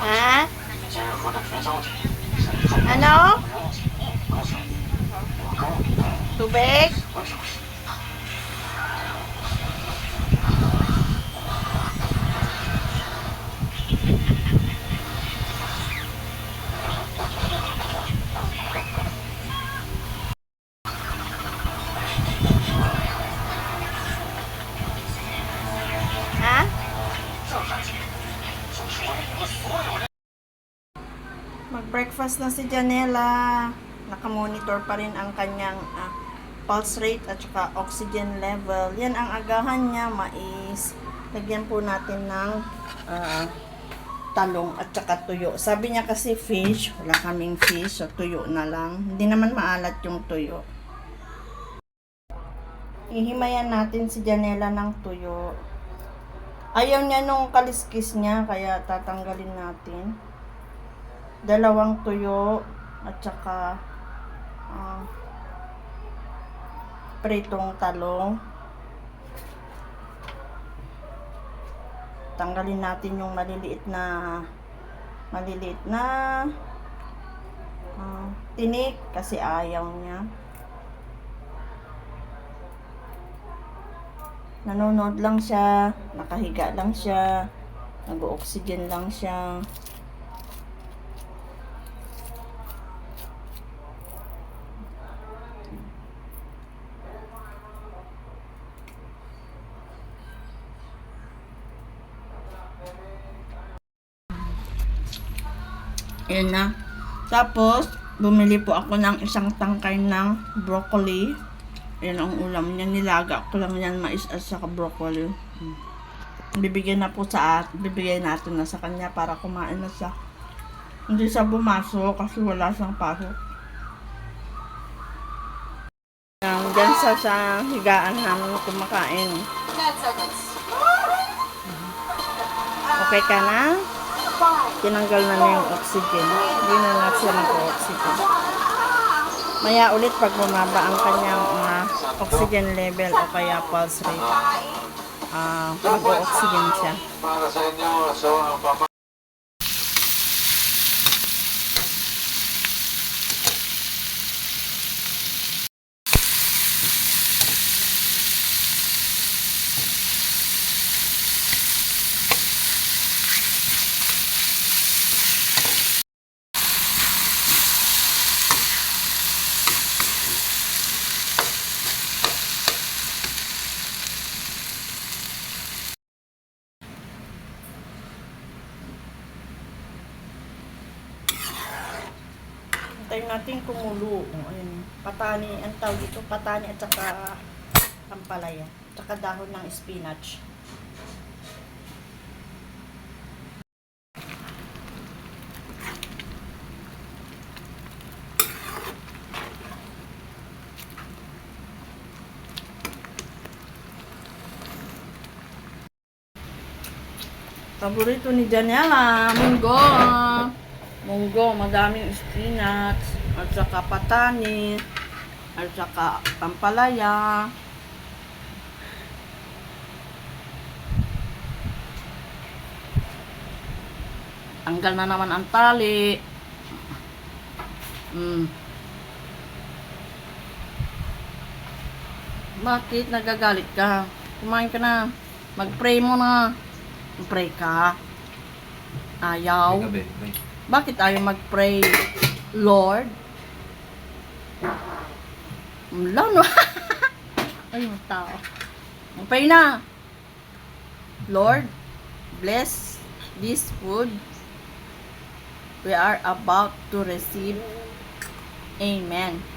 啊？难道？苏北？Mag-breakfast na si Janela. Nakamonitor pa rin ang kanyang ah, pulse rate at saka oxygen level. Yan ang agahan niya, mais. Lagyan po natin ng ah, talong at saka tuyo. Sabi niya kasi fish, wala kaming fish, so tuyo na lang. Hindi naman maalat yung tuyo. Ihimayan natin si Janela ng tuyo. Ayaw niya nung kaliskis niya, kaya tatanggalin natin. Dalawang tuyo at saka ah, pritong talong. Tanggalin natin yung maliliit na maliliit na ah, tinik kasi ayaw niya. Nanonood lang siya, nakahiga lang siya, nag-oxygen lang siya. Ayan na. Tapos, bumili po ako ng isang tangkay ng broccoli. Ayan ang ulam niya. Nilaga ko lang yan mais at saka broccoli. Hmm. Bibigyan na po sa at bibigyan natin na sa kanya para kumain na siya. Hindi siya bumasok kasi wala siyang pasok. Um, Diyan sa, sa higaan namin kumakain. Okay ka na? Tinanggal na niya yung oxygen. Hindi na na siya nag-oxygen. Maya ulit pag bumaba ang kanyang mga oxygen level o kaya pulse rate, ah mag-oxygen siya. Hintayin natin kumulo. O, ayun. Patani, ang tawag dito, patani at saka ampalaya. Tsaka dahon ng spinach. Paborito ni Janela, munggo. Munggo, madaming spinach, at saka patani, at saka pampalaya. Tanggal na naman ang tali. Mm. Bakit nagagalit ka? Kumain ka na. Mag-pray mo na. Pray ka. Ayaw. gabi. Bakit ayaw mag-pray? Lord? Wala no. Ay, yung tao. Mag-pray na. Lord, bless this food we are about to receive. Amen.